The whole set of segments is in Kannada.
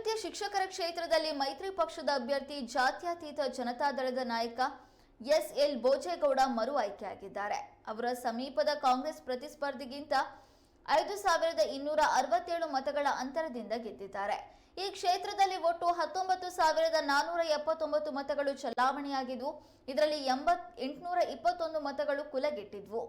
ನೈಋತ್ಯ ಶಿಕ್ಷಕರ ಕ್ಷೇತ್ರದಲ್ಲಿ ಮೈತ್ರಿ ಪಕ್ಷದ ಅಭ್ಯರ್ಥಿ ಜಾತ್ಯತೀತ ಜನತಾದಳದ ನಾಯಕ ಎಸ್ ಎಲ್ ಬೋಜೇಗೌಡ ಮರು ಆಯ್ಕೆಯಾಗಿದ್ದಾರೆ. ಅವರ ಸಮೀಪದ ಕಾಂಗ್ರೆಸ್ ಪ್ರತಿಸ್ಪರ್ಧಿಗಿಂತ ಐದು ಸಾವಿರದ ಇನ್ನೂರ ಅರವತ್ತೇಳು ಮತಗಳ ಅಂತರದಿಂದ ಗೆದ್ದಿದ್ದಾರೆ. ಈ ಕ್ಷೇತ್ರದಲ್ಲಿ ಒಟ್ಟು ಹತ್ತೊಂಬತ್ತು ಸಾವಿರದ ನಾನೂರ ಎಪ್ಪತ್ತೊಂಬತ್ತು ಮತಗಳು ಚಲಾವಣೆಯಾಗಿದ್ದು, ಇದರಲ್ಲಿ ಎಂಬತ್ ಎಂಟುನೂರ ಇಪ್ಪತ್ತೊಂದು ಮತಗಳು ಕುಲಗೆಟ್ಟಿದ್ವು.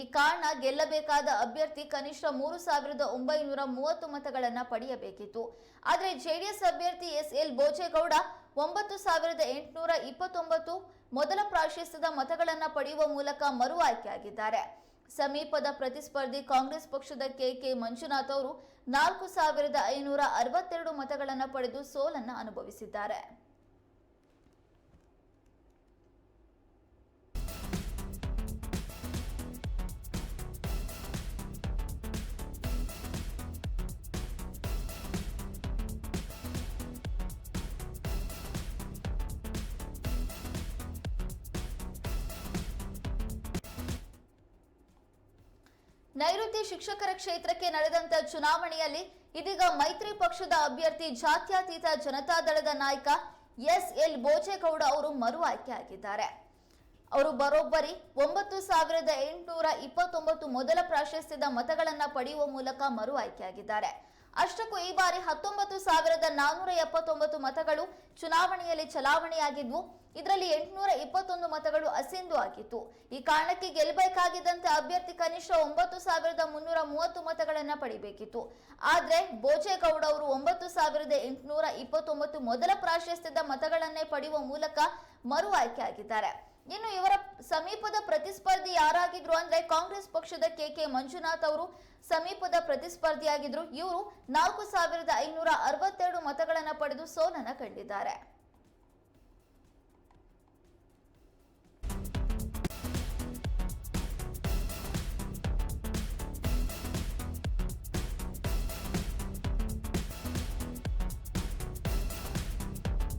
ಈ ಕಾರಣ ಗೆಲ್ಲಬೇಕಾದ ಅಭ್ಯರ್ಥಿ ಕನಿಷ್ಠ ಮೂರು ಸಾವಿರದ ಒಂಬೈನೂರ ಮೂವತ್ತು ಮತಗಳನ್ನು ಪಡೆಯಬೇಕಿತ್ತು. ಆದರೆ ಜೆಡಿಎಸ್ ಅಭ್ಯರ್ಥಿ ಎಸ್ ಎಲ್ ಬೋಜೇಗೌಡ ಒಂಬತ್ತು ಸಾವಿರದ ಎಂಟುನೂರ ಇಪ್ಪತ್ತೊಂಬತ್ತು ಮೊದಲ ಪ್ರಾಶಸ್ತ್ಯದ ಮತಗಳನ್ನು ಪಡೆಯುವ ಮೂಲಕ ಮರು ಆಯ್ಕೆಯಾಗಿದ್ದಾರೆ. ಸಮೀಪದ ಪ್ರತಿಸ್ಪರ್ಧಿ ಕಾಂಗ್ರೆಸ್ ಪಕ್ಷದ ಕೆ ಕೆ ಮಂಜುನಾಥ್ ಅವರು ನಾಲ್ಕು ಸಾವಿರದ ಐನೂರ ಅರವತ್ತೆರಡು ಮತಗಳನ್ನು ಪಡೆದು ಸೋಲನ್ನು ಅನುಭವಿಸಿದ್ದಾರೆ. ನೈಋತ್ಯ ಶಿಕ್ಷಕರ ಕ್ಷೇತ್ರಕ್ಕೆ ನಡೆದಂತ ಚುನಾವಣೆಯಲ್ಲಿ ಇದೀಗ ಮೈತ್ರಿ ಪಕ್ಷದ ಅಭ್ಯರ್ಥಿ ಜಾತ್ಯತೀತ ಜನತಾದಳದ ನಾಯಕ ಎಸ್ ಎಲ್ ಬೋಜೇಗೌಡ ಅವರು ಮರು ಆಯ್ಕೆಯಾಗಿದ್ದಾರೆ. ಅವರು ಬರೋಬ್ಬರಿ ಒಂಬತ್ತು ಸಾವಿರದ ಎಂಟುನೂರ ಇಪ್ಪತ್ತೊಂಬತ್ತು ಮೊದಲ ಪ್ರಾಶಸ್ತ್ಯದ ಮತಗಳನ್ನು ಪಡೆಯುವ ಮೂಲಕ ಮರು ಆಯ್ಕೆಯಾಗಿದ್ದಾರೆ. ಅಷ್ಟಕ್ಕೂ ಈ ಬಾರಿ ಹತ್ತೊಂಬತ್ತು ಸಾವಿರದ ನಾನೂರ ಎಪ್ಪತ್ತೊಂಬತ್ತು ಮತಗಳು ಚುನಾವಣೆಯಲ್ಲಿ ಚಲಾವಣೆಯಾಗಿದ್ವು. ಇದರಲ್ಲಿ ಎಂಟುನೂರ ಇಪ್ಪತ್ತೊಂದು ಮತಗಳು ಅಸಿಂಧು ಆಗಿತ್ತು. ಈ ಕಾರಣಕ್ಕೆ ಗೆಲ್ಲಬೇಕಾಗಿದ್ದಂತೆ ಅಭ್ಯರ್ಥಿ ಕನಿಷ್ಠ ಒಂಬತ್ತು ಸಾವಿರದ ಮುನ್ನೂರ ಮೂವತ್ತು ಮತಗಳನ್ನ ಪಡಿಬೇಕಿತ್ತು. ಆದ್ರೆ ಬೋಜೇಗೌಡ ಅವರು ಒಂಬತ್ತು ಸಾವಿರದ ಎಂಟುನೂರ ಇಪ್ಪತ್ತೊಂಬತ್ತು ಮೊದಲ ಪ್ರಾಶಸ್ತ್ಯದ ಮತಗಳನ್ನೇ ಪಡೆಯುವ ಮೂಲಕ ಮರು ಆಯ್ಕೆಯಾಗಿದ್ದಾರೆ ಇನ್ನು ಇವರ ಸಮೀಪದ ಪ್ರತಿಸ್ಪರ್ಧಿ ಯಾರಾಗಿದ್ರು ಅಂದ್ರೆ ಕಾಂಗ್ರೆಸ್ ಪಕ್ಷದ ಕೆ ಕೆ ಮಂಜುನಾಥ್ ಅವರು ಸಮೀಪದ ಪ್ರತಿಸ್ಪರ್ಧಿಯಾಗಿದ್ರು. ಇವರು ನಾಲ್ಕು ಸಾವಿರದ ಐನೂರ ಅರವತ್ತೆರಡು ಮತಗಳನ್ನ ಪಡೆದು ಸೋಲನ್ನ ಕಂಡಿದ್ದಾರೆ.